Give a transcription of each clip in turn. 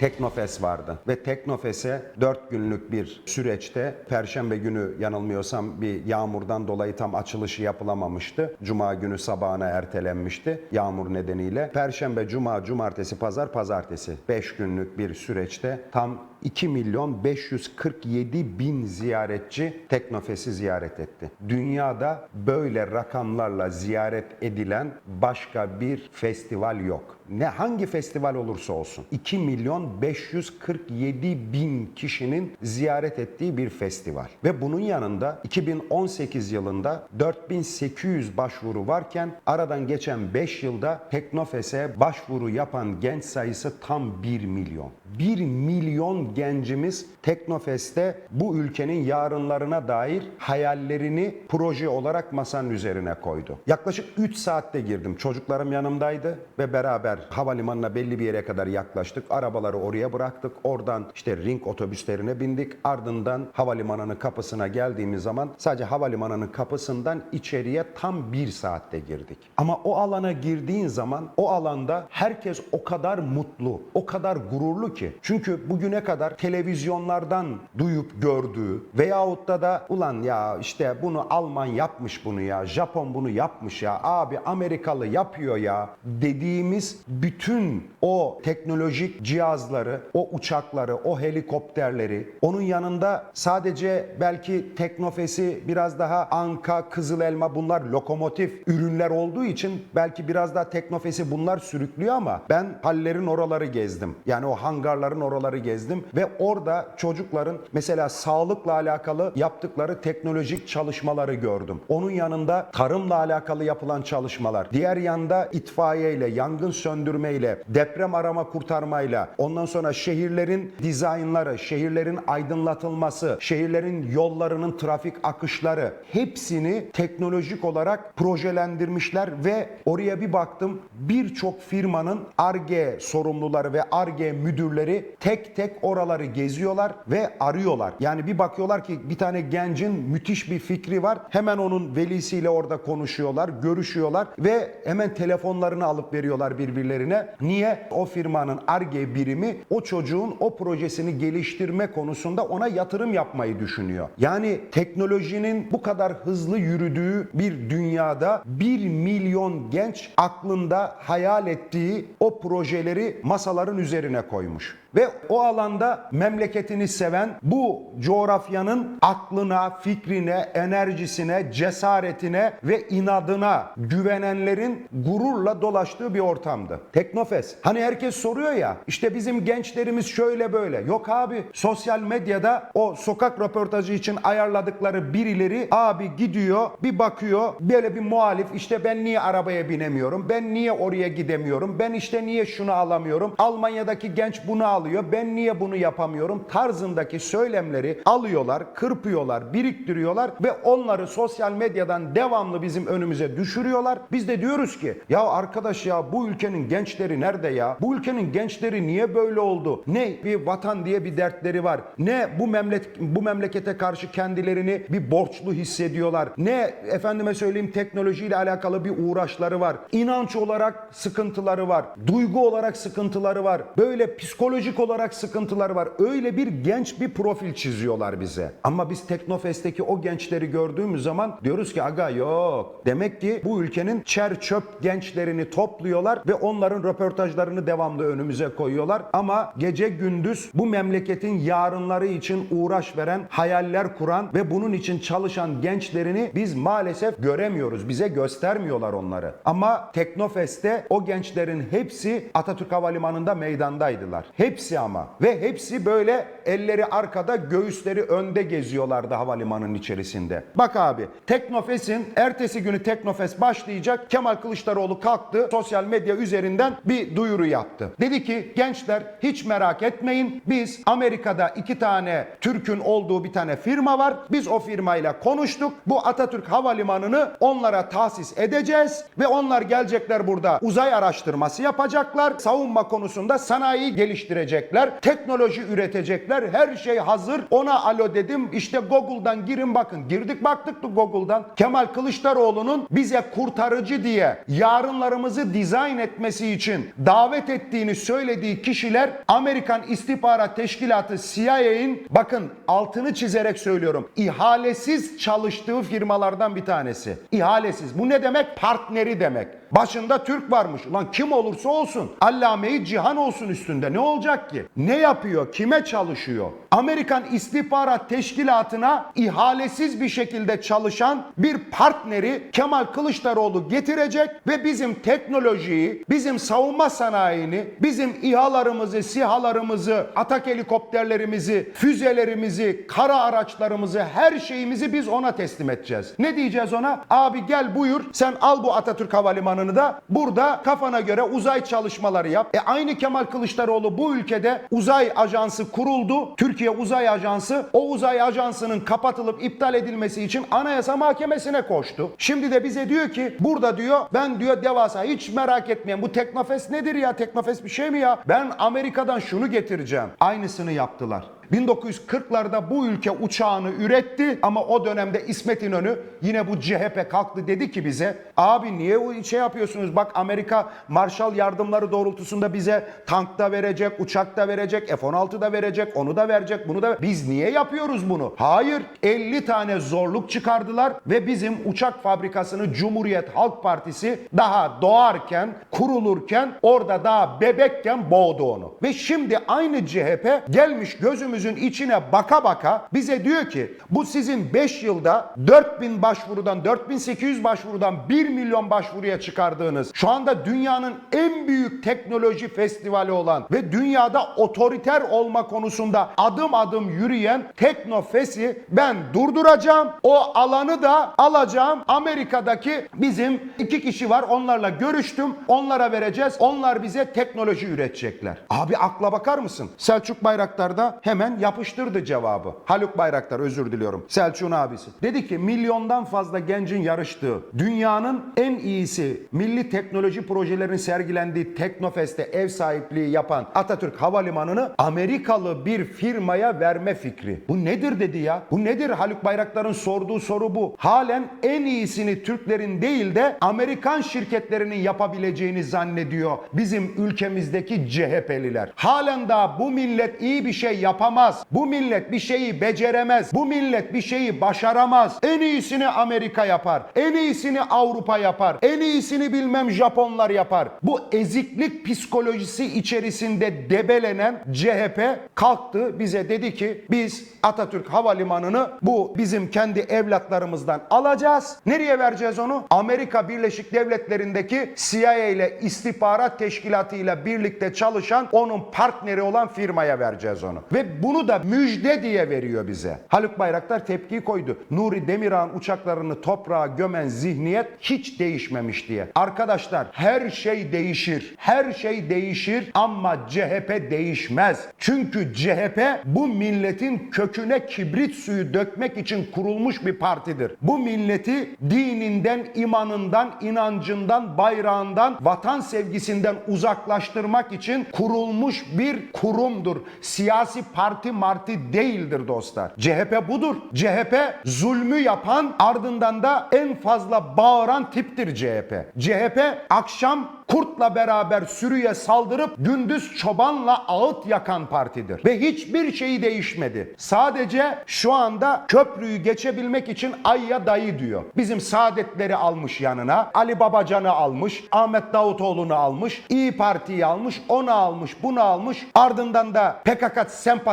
Teknofest vardı ve Teknofest'e 4 günlük bir süreçte Perşembe günü yanılmıyorsam bir yağmurdan dolayı tam açılışı yapılamamıştı. Cuma günü sabahına ertelenmişti yağmur nedeniyle. Perşembe, Cuma, Cumartesi, Pazar, Pazartesi 5 günlük bir süreçte tam 2 milyon 547 bin ziyaretçi Teknofest'i ziyaret etti. Dünyada böyle rakamlarla ziyaret edilen başka bir festival yok. Ne hangi festival olursa olsun 2 milyon 547 bin kişinin ziyaret ettiği bir festival. Ve bunun yanında 2018 yılında 4800 başvuru varken aradan geçen 5 yılda Teknofest'e başvuru yapan genç sayısı tam 1 milyon. 1 milyon gencimiz Teknofest'te bu ülkenin yarınlarına dair hayallerini proje olarak masanın üzerine koydu. Yaklaşık 3 saatte girdim. Çocuklarım yanımdaydı ve beraber havalimanına belli bir yere kadar yaklaştık. Arabaları oraya bıraktık. Oradan işte ring otobüslerine bindik. Ardından havalimanının kapısına geldiğimiz zaman sadece havalimanının kapısından içeriye tam bir saatte girdik. Ama o alana girdiğin zaman o alanda herkes o kadar mutlu, o kadar gururlu ki. Çünkü bugüne kadar televizyonlardan duyup gördüğü veyahut da da ulan ya işte bunu Alman yapmış bunu ya, Japon bunu yapmış ya, abi Amerikalı yapıyor ya dediğimiz bütün o teknolojik cihazları, o uçakları, o helikopterleri, onun yanında sadece belki Teknofes'i biraz daha Anka, Kızıl Elma bunlar lokomotif ürünler olduğu için belki biraz daha Teknofes'i bunlar sürüklüyor ama ben hallerin oraları gezdim. Yani o hangarların oraları gezdim ve orada çocukların mesela sağlıkla alakalı yaptıkları teknolojik çalışmaları gördüm. Onun yanında tarımla alakalı yapılan çalışmalar, diğer yanda itfaiyeyle, yangın söndürmeyle, deprem arama kurtarmayla, ondan sonra şehirlerin dizaynları, şehirlerin aydınlatılması, şehirlerin yollarının trafik akışları hepsini teknolojik olarak projelendirmişler ve oraya bir baktım birçok firmanın ARGE sorumluları ve ARGE müdürleri tek tek oraları geziyorlar ve arıyorlar. Yani bir bakıyorlar ki bir tane gencin müthiş bir fikri var. Hemen onun velisiyle orada konuşuyorlar, görüşüyorlar ve hemen telefonlarını alıp veriyorlar birbirlerine. Niye? O firmanın ARGE birimi o çocuğun o projesini geliştirme konusunda ona yatırım yapmayı düşünüyor. Yani teknolojinin bu kadar hızlı yürüdüğü bir dünyada 1 milyon genç aklında hayal ettiği o projeleri masaların üzerine koymuş. Ve o alanda memleketini seven, bu coğrafyanın aklına, fikrine, enerjisine, cesaretine ve inadına güvenenlerin gururla dolaştığı bir ortamdı. Teknofest. Hani herkes soruyor ya, işte bizim gençlerimiz şöyle böyle. Yok abi, sosyal medyada o sokak röportajı için ayarladıkları birileri abi gidiyor, bir bakıyor, böyle bir muhalif işte ben niye arabaya binemiyorum, ben niye oraya gidemiyorum, ben işte niye şunu alamıyorum, Almanya'daki genç bunu alıyor, ben niye bunu yapamıyorum tarzındaki söylemleri alıyorlar, kırpıyorlar, biriktiriyorlar ve onları sosyal medyadan devamlı bizim önümüze düşürüyorlar. Biz de diyoruz ki ya arkadaş ya bu ülkenin gençleri nerede ya? Bu ülkenin gençleri niye böyle oldu? Ne bir vatan diye bir dertleri var. Ne bu memleket bu memlekete karşı kendilerini bir borçlu hissediyorlar. Ne efendime söyleyeyim teknolojiyle alakalı bir uğraşları var. İnanç olarak sıkıntıları var. Duygu olarak sıkıntıları var. Böyle psikolojik olarak sıkıntıları var. Öyle bir genç bir profil çiziyorlar bize. Ama biz Teknofest'teki o gençleri gördüğümüz zaman diyoruz ki aga yok. Demek ki bu ülkenin çer çöp gençlerini topluyorlar ve onların röportajlarını devamlı önümüze koyuyorlar. Ama gece gündüz bu memleketin yarınları için uğraş veren, hayaller kuran ve bunun için çalışan gençlerini biz maalesef göremiyoruz. Bize göstermiyorlar onları. Ama Teknofest'te o gençlerin hepsi Atatürk Havalimanı'nda meydandaydılar. Hepsi ama. Ve hepsi böyle elleri arkada, göğüsleri önde geziyorlardı havalimanının içerisinde. Bak abi, Teknofest'in ertesi günü Teknofest başlayacak. Kemal Kılıçdaroğlu kalktı, sosyal medya üzerinden bir duyuru yaptı. Dedi ki gençler hiç merak etmeyin. Biz Amerika'da iki tane Türk'ün olduğu bir tane firma var. Biz o firmayla konuştuk. Bu Atatürk Havalimanı'nı onlara tahsis edeceğiz ve onlar gelecekler burada uzay araştırması yapacaklar. Savunma konusunda sanayi geliştirecekler. Teknoloji üretecekler. Her şey hazır. Ona alo dedim. İşte Google'dan girin bakın. Girdik baktık da Google'dan. Kemal Kılıçdaroğlu'nun bize kurtarıcı diye yarınlarımızı dizayn etmesi için davet ettiğini söylediği kişiler Amerikan İstihbarat Teşkilatı CIA'in bakın altını çizerek söylüyorum ihalesiz çalıştığı firmalardan bir tanesi. İhalesiz. Bu ne demek? Partneri demek. Başında Türk varmış. Ulan kim olursa olsun. Allame-i cihan olsun üstünde. Ne olacak ki? Ne yapıyor? Kime çalışıyor? Amerikan İstihbarat Teşkilatı'na ihalesiz bir şekilde çalışan bir partneri Kemal Kılıçdaroğlu getirecek ve bizim teknolojiyi, bizim savunma sanayini, bizim İHA'larımızı, SİHA'larımızı, atak helikopterlerimizi, füzelerimizi, kara araçlarımızı, her şeyimizi biz ona teslim edeceğiz. Ne diyeceğiz ona? Abi gel buyur sen al bu Atatürk Havalimanı'nı da burada kafana göre uzay çalışmaları yap. E aynı Kemal Kılıçdaroğlu bu ülkede uzay ajansı kuruldu. Türkiye Uzay Ajansı o uzay ajansının kapatılıp iptal edilmesi için Anayasa Mahkemesi'ne koştu. Şimdi de bize diyor ki burada diyor ben diyor devasa hiç merak etmeyin bu Teknofest nedir ya Teknofest bir şey mi ya? Ben Amerika'dan şunu getireceğim. Aynısını yaptılar. 1940'larda bu ülke uçağını üretti ama o dönemde İsmet İnönü yine bu CHP kalktı dedi ki bize abi niye o şey yapıyorsunuz bak Amerika Marshall yardımları doğrultusunda bize tank da verecek, uçak da verecek, F-16 da verecek, onu da verecek, bunu da biz niye yapıyoruz bunu? Hayır 50 tane zorluk çıkardılar ve bizim uçak fabrikasını Cumhuriyet Halk Partisi daha doğarken, kurulurken orada daha bebekken boğdu onu. Ve şimdi aynı CHP gelmiş gözümüzün içine baka baka bize diyor ki bu sizin 5 yılda 4000 başvurudan 4800 başvurudan 1 milyon başvuruya çıkardığınız şu anda dünyanın en büyük teknoloji festivali olan ve dünyada otoriter olma konusunda adım adım yürüyen Teknofest'i ben durduracağım. O alanı da alacağım. Amerika'daki bizim iki kişi var. Onlarla görüştüm. Onlara vereceğiz. Onlar bize teknoloji üretecekler. Abi akla bakar mısın? Selçuk Bayraktar da hemen yapıştırdı cevabı. Haluk Bayraktar özür diliyorum. Selçuk'un abisi. Dedi ki milyondan fazla gencin yarıştığı, dünyanın en iyisi milli teknoloji projelerinin sergilendiği Teknofest'e ev sahipliği yapan Atatürk Havalimanı'nı Amerikalı bir firmaya verme fikri. Bu nedir dedi ya? Bu nedir? Haluk Bayraktar'ın sorduğu soru bu. Halen en iyisini Türklerin değil de Amerikan şirketlerinin yapabileceğini zannediyor bizim ülkemizdeki CHP'liler. Halen daha bu millet iyi bir şey yapamaz. Bu millet bir şeyi beceremez. Bu millet bir şeyi başaramaz. En iyisini Amerika yapar. En iyisini Avrupa yapar. En iyisini bilmem Japonlar yapar. Bu eziklik psikolojisi içerisinde debelenen CHP kalktı bize dedi ki biz Atatürk Havalimanı'nı bu bizim kendi evlatlarımızdan alacağız. Nereye vereceğiz onu? Amerika Birleşik Devletleri'ndeki CIA ile istihbarat teşkilatı ile birlikte çalışan onun partneri olan firmaya vereceğiz onu. Ve bunu da müjde diye veriyor bize. Haluk Bayraktar tepkiyi koydu. Nuri Demirağ'ın uçaklarını toprağa gömen zihniyet hiç değişmemiş diye. Arkadaşlar her şey değişir. Her şey değişir ama CHP değişmez. Çünkü CHP bu milletin köküne kibrit suyu dökmek için kurulmuş bir partidir. Bu milleti dininden, imanından, inancından, bayrağından, vatan sevgisinden uzaklaştırmak için kurulmuş bir kurumdur. Siyasi parti marti değildir dostlar. CHP budur. CHP zulmü yapan ardından da en fazla bağıran tiptir CHP. CHP akşam kurtla beraber sürüye saldırıp gündüz çobanla ağıt yakan partidir. Ve hiçbir şeyi değişmedi. Sadece şu anda köprüyü geçebilmek için ayya dayı diyor. Bizim saadetleri almış yanına. Ali Babacan'ı almış. Ahmet Davutoğlu'nu almış. İyi Parti'yi almış. Onu almış. Bunu almış. Ardından da PKK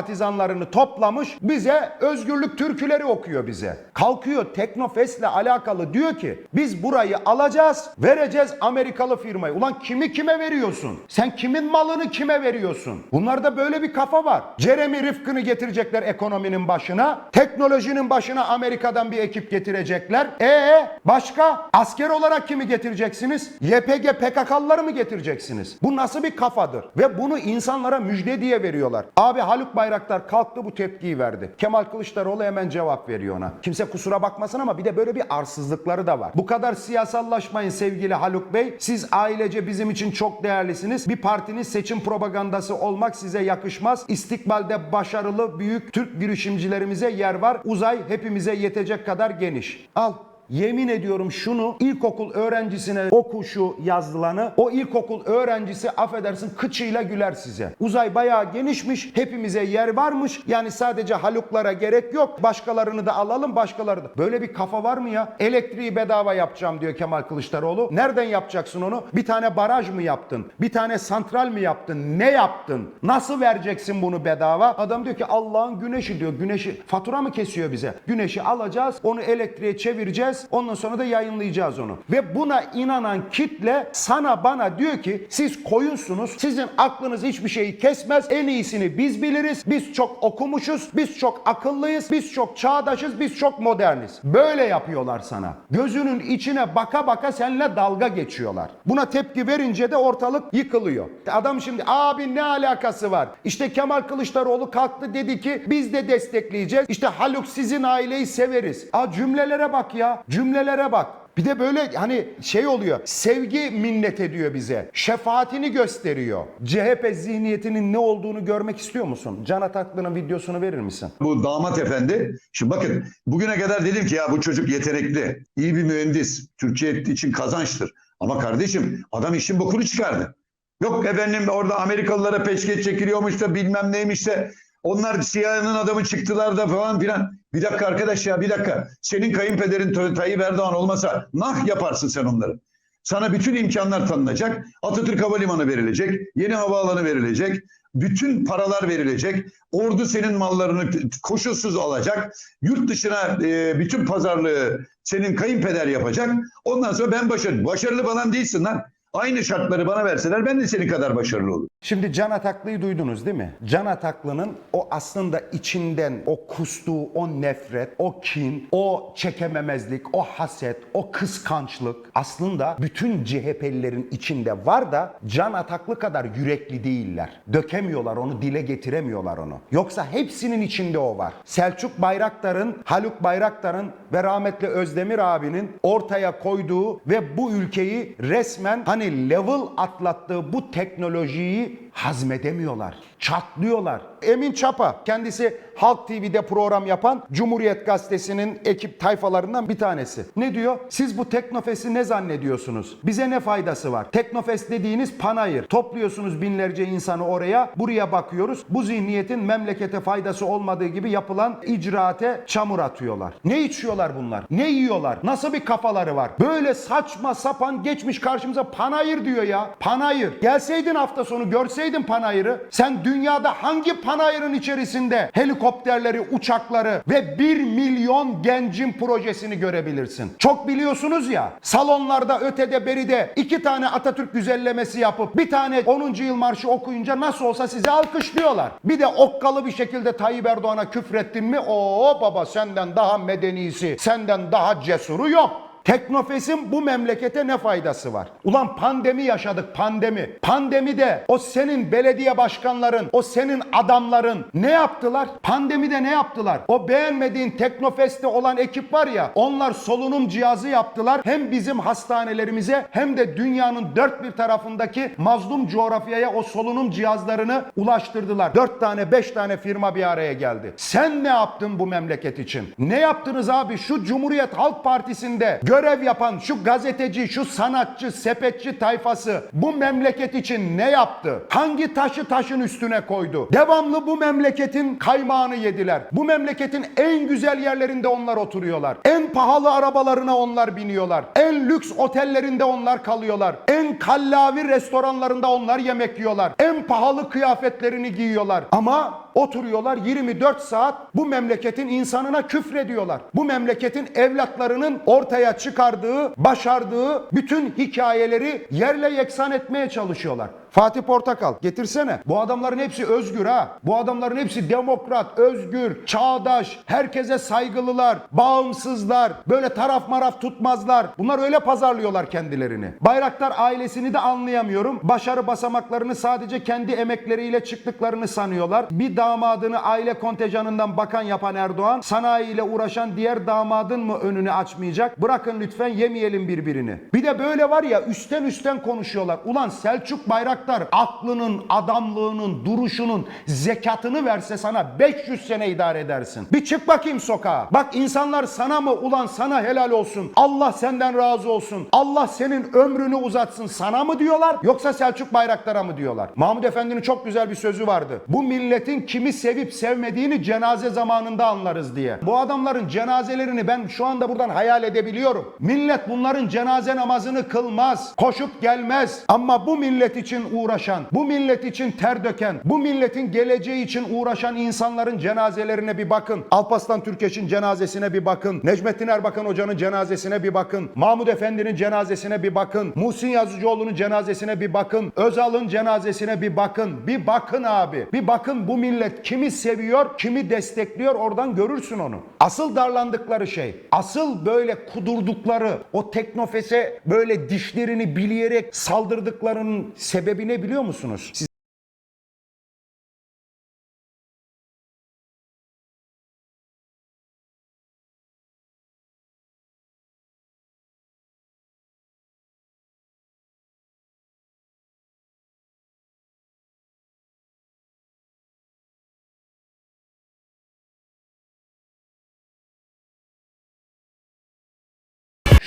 sempatizanlarını toplamış. Bize özgürlük türküleri okuyor bize. Kalkıyor Teknofest'le alakalı diyor ki biz burayı alacağız. Vereceğiz Amerikalı firmayı. Ulan kimi kime veriyorsun? Sen kimin malını kime veriyorsun? Bunlarda böyle bir kafa var. Jeremy Rifkin'i getirecekler ekonominin başına. Teknolojinin başına Amerika'dan bir ekip getirecekler. E başka? Asker olarak kimi getireceksiniz? YPG PKK'lıları mı getireceksiniz? Bu nasıl bir kafadır? Ve bunu insanlara müjde diye veriyorlar. Abi Haluk Bayraktar kalktı bu tepkiyi verdi. Kemal Kılıçdaroğlu hemen cevap veriyor ona. Kimse kusura bakmasın ama bir de böyle bir arsızlıkları da var. Bu kadar siyasallaşmayın sevgili Haluk Bey. Siz ailece bizim için çok değerlisiniz. Bir partinin seçim propagandası olmak size yakışmaz. İstikbalde başarılı büyük Türk girişimcilerimize yer var. Uzay hepimize yetecek kadar geniş. Al Yemin ediyorum şunu ilkokul öğrencisine oku şu yazılanı. O ilkokul öğrencisi affedersin kıçıyla güler size. Uzay bayağı genişmiş. Hepimize yer varmış. Yani sadece haluklara gerek yok. Başkalarını da alalım başkaları da. Böyle bir kafa var mı ya? Elektriği bedava yapacağım diyor Kemal Kılıçdaroğlu. Nereden yapacaksın onu? Bir tane baraj mı yaptın? Bir tane santral mi yaptın? Ne yaptın? Nasıl vereceksin bunu bedava? Adam diyor ki Allah'ın güneşi diyor. Güneşi fatura mı kesiyor bize? Güneşi alacağız, onu elektriğe çevireceğiz. Ondan sonra da yayınlayacağız onu. Ve buna inanan kitle sana bana diyor ki siz koyunsunuz. Sizin aklınız hiçbir şeyi kesmez. En iyisini biz biliriz. Biz çok okumuşuz. Biz çok akıllıyız. Biz çok çağdaşız. Biz çok moderniz. Böyle yapıyorlar sana. Gözünün içine baka baka seninle dalga geçiyorlar. Buna tepki verince de ortalık yıkılıyor. Adam şimdi abi ne alakası var? İşte Kemal Kılıçdaroğlu kalktı dedi ki biz de destekleyeceğiz. İşte Haluk sizin aileyi severiz. Aa cümlelere bak ya. Cümlelere bak. Bir de böyle hani şey oluyor. Sevgi minnet ediyor bize. Şefaatini gösteriyor. CHP zihniyetinin ne olduğunu görmek istiyor musun? Can Ataklı'nın videosunu verir misin? Bu damat efendi. Şimdi bakın bugüne kadar dedim ki ya bu çocuk yetenekli, iyi bir mühendis, Türkiye için kazançtır. Ama kardeşim adam işin bokunu çıkardı. Yok efendim orada Amerikalılara peşkeş çekiliyormuş da bilmem neymiş de onlar CIA'nın adamı çıktılar da falan filan. Bir dakika arkadaş ya bir dakika. Senin kayınpederin Tay- Tayyip Erdoğan olmasa nah yaparsın sen onları. Sana bütün imkanlar tanınacak. Atatürk Havalimanı verilecek. Yeni havaalanı verilecek. Bütün paralar verilecek. Ordu senin mallarını koşulsuz alacak. Yurt dışına e, bütün pazarlığı senin kayınpeder yapacak. Ondan sonra ben başarılı. Başarılı falan değilsin lan. Aynı şartları bana verseler ben de senin kadar başarılı olurum. Şimdi Can Ataklı'yı duydunuz değil mi? Can Ataklı'nın o aslında içinden o kustuğu, o nefret, o kin, o çekememezlik, o haset, o kıskançlık aslında bütün CHP'lilerin içinde var da Can Ataklı kadar yürekli değiller. Dökemiyorlar onu, dile getiremiyorlar onu. Yoksa hepsinin içinde o var. Selçuk Bayraktar'ın, Haluk Bayraktar'ın ve rahmetli Özdemir abinin ortaya koyduğu ve bu ülkeyi resmen hani level atlattığı bu teknolojiyi hazmedemiyorlar. Çatlıyorlar. Emin Çapa kendisi Halk TV'de program yapan Cumhuriyet Gazetesi'nin ekip tayfalarından bir tanesi. Ne diyor? Siz bu Teknofest'i ne zannediyorsunuz? Bize ne faydası var? Teknofest dediğiniz panayır. Topluyorsunuz binlerce insanı oraya. Buraya bakıyoruz. Bu zihniyetin memlekete faydası olmadığı gibi yapılan icraate çamur atıyorlar. Ne içiyorlar bunlar? Ne yiyorlar? Nasıl bir kafaları var? Böyle saçma sapan geçmiş karşımıza panayır diyor ya. Panayır. Gelseydin hafta sonu görseydin panayırı. Sen dünyada hangi panayırın içerisinde helikopterleri, uçakları ve 1 milyon gencin projesini görebilirsin. Çok biliyorsunuz ya salonlarda ötede beride iki tane Atatürk güzellemesi yapıp bir tane 10. yıl marşı okuyunca nasıl olsa sizi alkışlıyorlar. Bir de okkalı bir şekilde Tayyip Erdoğan'a küfrettin mi o baba senden daha medenisi, senden daha cesuru yok. Teknofest'in bu memlekete ne faydası var? Ulan pandemi yaşadık pandemi. Pandemide o senin belediye başkanların, o senin adamların ne yaptılar? Pandemide ne yaptılar? O beğenmediğin Teknofest'te olan ekip var ya onlar solunum cihazı yaptılar. Hem bizim hastanelerimize hem de dünyanın dört bir tarafındaki mazlum coğrafyaya o solunum cihazlarını ulaştırdılar. Dört tane beş tane firma bir araya geldi. Sen ne yaptın bu memleket için? Ne yaptınız abi? Şu Cumhuriyet Halk Partisi'nde görev yapan şu gazeteci, şu sanatçı, sepetçi tayfası bu memleket için ne yaptı? Hangi taşı taşın üstüne koydu? Devamlı bu memleketin kaymağını yediler. Bu memleketin en güzel yerlerinde onlar oturuyorlar. En pahalı arabalarına onlar biniyorlar. En lüks otellerinde onlar kalıyorlar. En kallavi restoranlarında onlar yemek yiyorlar. En pahalı kıyafetlerini giyiyorlar. Ama oturuyorlar 24 saat bu memleketin insanına küfrediyorlar. Bu memleketin evlatlarının ortaya çıkardığı, başardığı bütün hikayeleri yerle yeksan etmeye çalışıyorlar. Fatih Portakal getirsene. Bu adamların hepsi özgür ha. Bu adamların hepsi demokrat, özgür, çağdaş, herkese saygılılar, bağımsızlar, böyle taraf maraf tutmazlar. Bunlar öyle pazarlıyorlar kendilerini. Bayraktar ailesini de anlayamıyorum. Başarı basamaklarını sadece kendi emekleriyle çıktıklarını sanıyorlar. Bir damadını aile kontenjanından bakan yapan Erdoğan, sanayiyle uğraşan diğer damadın mı önünü açmayacak? Bırakın lütfen yemeyelim birbirini. Bir de böyle var ya üstten üstten konuşuyorlar. Ulan Selçuk Bayraktar Bayraktar aklının, adamlığının, duruşunun zekatını verse sana 500 sene idare edersin. Bir çık bakayım sokağa. Bak insanlar sana mı ulan sana helal olsun. Allah senden razı olsun. Allah senin ömrünü uzatsın sana mı diyorlar yoksa Selçuk Bayraktar'a mı diyorlar? Mahmud Efendi'nin çok güzel bir sözü vardı. Bu milletin kimi sevip sevmediğini cenaze zamanında anlarız diye. Bu adamların cenazelerini ben şu anda buradan hayal edebiliyorum. Millet bunların cenaze namazını kılmaz. Koşup gelmez. Ama bu millet için uğraşan, bu millet için ter döken, bu milletin geleceği için uğraşan insanların cenazelerine bir bakın. Alpaslan Türkeş'in cenazesine bir bakın. Necmettin Erbakan Hoca'nın cenazesine bir bakın. Mahmud Efendi'nin cenazesine bir bakın. Muhsin Yazıcıoğlu'nun cenazesine bir bakın. Özal'ın cenazesine bir bakın. Bir bakın abi. Bir bakın bu millet kimi seviyor, kimi destekliyor oradan görürsün onu. Asıl darlandıkları şey, asıl böyle kudurdukları, o teknofese böyle dişlerini bileyerek saldırdıklarının sebebi ne biliyor musunuz? Siz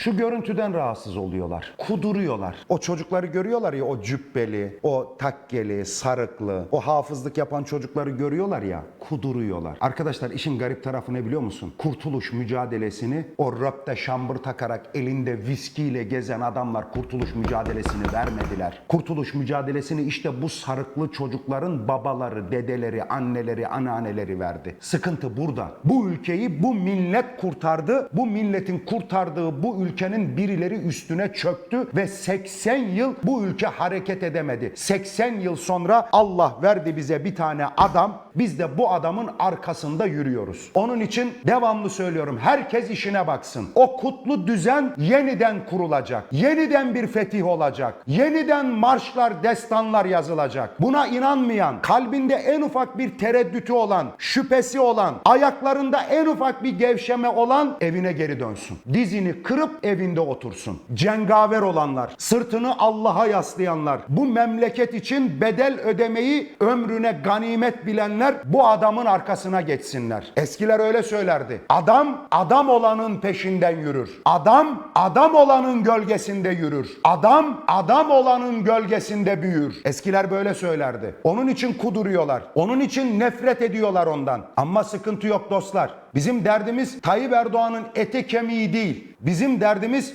Şu görüntüden rahatsız oluyorlar. Kuduruyorlar. O çocukları görüyorlar ya o cübbeli, o takkeli, sarıklı, o hafızlık yapan çocukları görüyorlar ya kuduruyorlar. Arkadaşlar işin garip tarafı ne biliyor musun? Kurtuluş mücadelesini o röpte şambır takarak elinde viskiyle gezen adamlar kurtuluş mücadelesini vermediler. Kurtuluş mücadelesini işte bu sarıklı çocukların babaları, dedeleri, anneleri, anneanneleri verdi. Sıkıntı burada. Bu ülkeyi bu millet kurtardı. Bu milletin kurtardığı bu ülkenin birileri üstüne çöktü ve 80 yıl bu ülke hareket edemedi. 80 yıl sonra Allah verdi bize bir tane adam. Biz de bu adamın arkasında yürüyoruz. Onun için devamlı söylüyorum. Herkes işine baksın. O kutlu düzen yeniden kurulacak. Yeniden bir fetih olacak. Yeniden marşlar, destanlar yazılacak. Buna inanmayan, kalbinde en ufak bir tereddütü olan, şüphesi olan, ayaklarında en ufak bir gevşeme olan evine geri dönsün. Dizini kırıp evinde otursun. Cengaver olanlar, sırtını Allah'a yaslayanlar, bu memleket için bedel ödemeyi ömrüne ganimet bilenler bu adamın arkasına geçsinler. Eskiler öyle söylerdi. Adam adam olanın peşinden yürür. Adam adam olanın gölgesinde yürür. Adam adam olanın gölgesinde büyür. Eskiler böyle söylerdi. Onun için kuduruyorlar. Onun için nefret ediyorlar ondan. Ama sıkıntı yok dostlar. Bizim derdimiz Tayyip Erdoğan'ın ete kemiği değil. Bizim derdimiz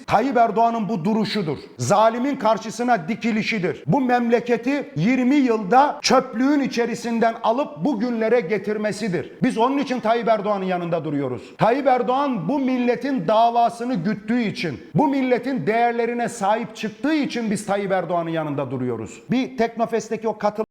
Tayyip Erdoğan'ın bu duruşudur. Zalimin karşısına dikilişidir. Bu memleketi 20 yılda çöplüğün içerisinden alıp bugünlere getirmesidir. Biz onun için Tayyip Erdoğan'ın yanında duruyoruz. Tayyip Erdoğan bu milletin davasını güttüğü için, bu milletin değerlerine sahip çıktığı için biz Tayyip Erdoğan'ın yanında duruyoruz. Bir Teknofest'teki o katıl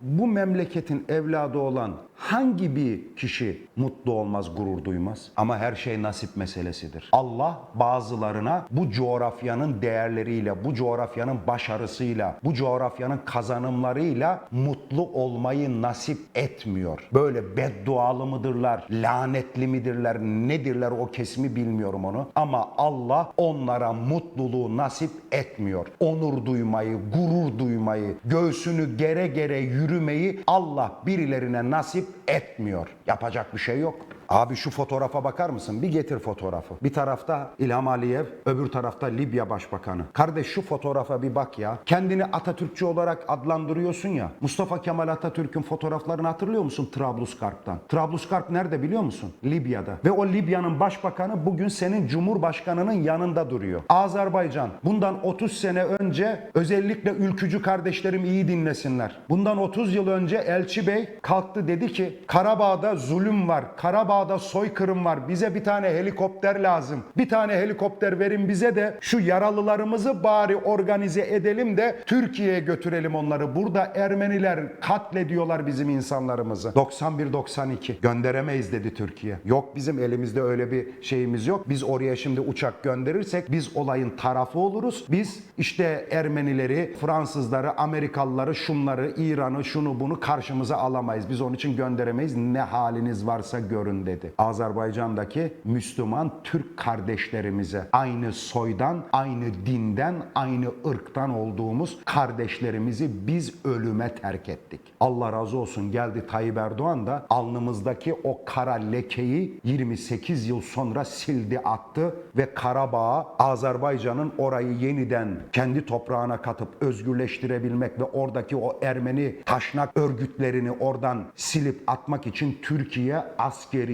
bu memleketin evladı olan hangi bir kişi mutlu olmaz, gurur duymaz? Ama her şey nasip meselesidir. Allah bazılarına bu coğrafyanın değerleriyle, bu coğrafyanın başarısıyla, bu coğrafyanın kazanımlarıyla mutlu olmayı nasip etmiyor. Böyle beddualı mıdırlar, lanetli midirler, nedirler o kesimi bilmiyorum onu. Ama Allah onlara mutluluğu nasip etmiyor. Onur duymayı, gurur duymayı, göğsünü gere gere yürümeyi Allah birilerine nasip etmiyor. Yapacak bir şey yok. Abi şu fotoğrafa bakar mısın? Bir getir fotoğrafı. Bir tarafta İlham Aliyev, öbür tarafta Libya Başbakanı. Kardeş şu fotoğrafa bir bak ya. Kendini Atatürkçü olarak adlandırıyorsun ya. Mustafa Kemal Atatürk'ün fotoğraflarını hatırlıyor musun Trablusgarp'tan? Trablusgarp nerede biliyor musun? Libya'da. Ve o Libya'nın başbakanı bugün senin Cumhurbaşkanının yanında duruyor. Azerbaycan bundan 30 sene önce özellikle ülkücü kardeşlerim iyi dinlesinler. Bundan 30 yıl önce Elçi Bey kalktı dedi ki Karabağ'da zulüm var. Karabağ'da soykırım var. Bize bir tane helikopter lazım. Bir tane helikopter verin bize de şu yaralılarımızı bari organize edelim de Türkiye'ye götürelim onları. Burada Ermeniler katlediyorlar bizim insanlarımızı. 91-92 gönderemeyiz dedi Türkiye. Yok bizim elimizde öyle bir şeyimiz yok. Biz oraya şimdi uçak gönderirsek biz olayın tarafı oluruz. Biz işte Ermenileri, Fransızları, Amerikalıları, şunları, İran'ı, şunu bunu karşımıza alamayız. Biz onun için gönderemeyiz. Ne haliniz varsa görün dedi. Azerbaycan'daki Müslüman Türk kardeşlerimize aynı soydan, aynı dinden, aynı ırktan olduğumuz kardeşlerimizi biz ölüme terk ettik. Allah razı olsun geldi Tayyip Erdoğan da alnımızdaki o kara lekeyi 28 yıl sonra sildi attı ve Karabağ'a Azerbaycan'ın orayı yeniden kendi toprağına katıp özgürleştirebilmek ve oradaki o Ermeni taşnak örgütlerini oradan silip atmak için Türkiye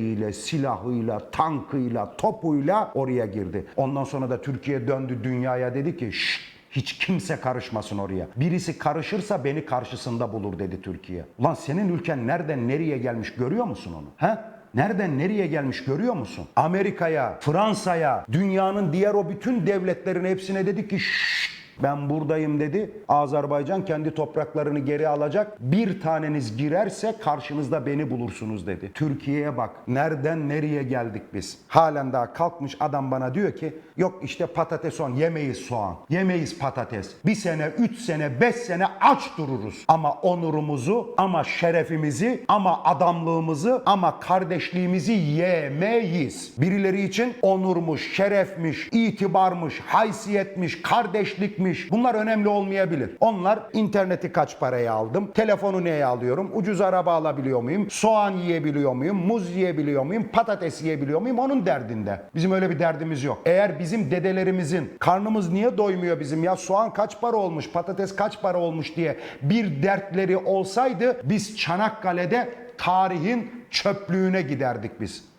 askeriyle, silahıyla, tankıyla, topuyla oraya girdi. Ondan sonra da Türkiye döndü dünyaya dedi ki Şşt, hiç kimse karışmasın oraya. Birisi karışırsa beni karşısında bulur dedi Türkiye. Ulan senin ülken nereden nereye gelmiş görüyor musun onu? He? Nereden nereye gelmiş görüyor musun? Amerika'ya, Fransa'ya, dünyanın diğer o bütün devletlerin hepsine dedi ki "Şşt, ben buradayım dedi. Azerbaycan kendi topraklarını geri alacak. Bir taneniz girerse karşınızda beni bulursunuz dedi. Türkiye'ye bak. Nereden nereye geldik biz? Halen daha kalkmış adam bana diyor ki yok işte patates soğan yemeyiz soğan. Yemeyiz patates. Bir sene, üç sene, beş sene aç dururuz. Ama onurumuzu, ama şerefimizi, ama adamlığımızı, ama kardeşliğimizi yemeyiz. Birileri için onurmuş, şerefmiş, itibarmış, haysiyetmiş, kardeşlikmiş. Bunlar önemli olmayabilir. Onlar interneti kaç paraya aldım, telefonu neye alıyorum, ucuz araba alabiliyor muyum, soğan yiyebiliyor muyum, muz yiyebiliyor muyum, patates yiyebiliyor muyum? Onun derdinde. Bizim öyle bir derdimiz yok. Eğer bizim dedelerimizin karnımız niye doymuyor bizim ya? Soğan kaç para olmuş, patates kaç para olmuş diye bir dertleri olsaydı biz Çanakkale'de tarihin çöplüğüne giderdik biz.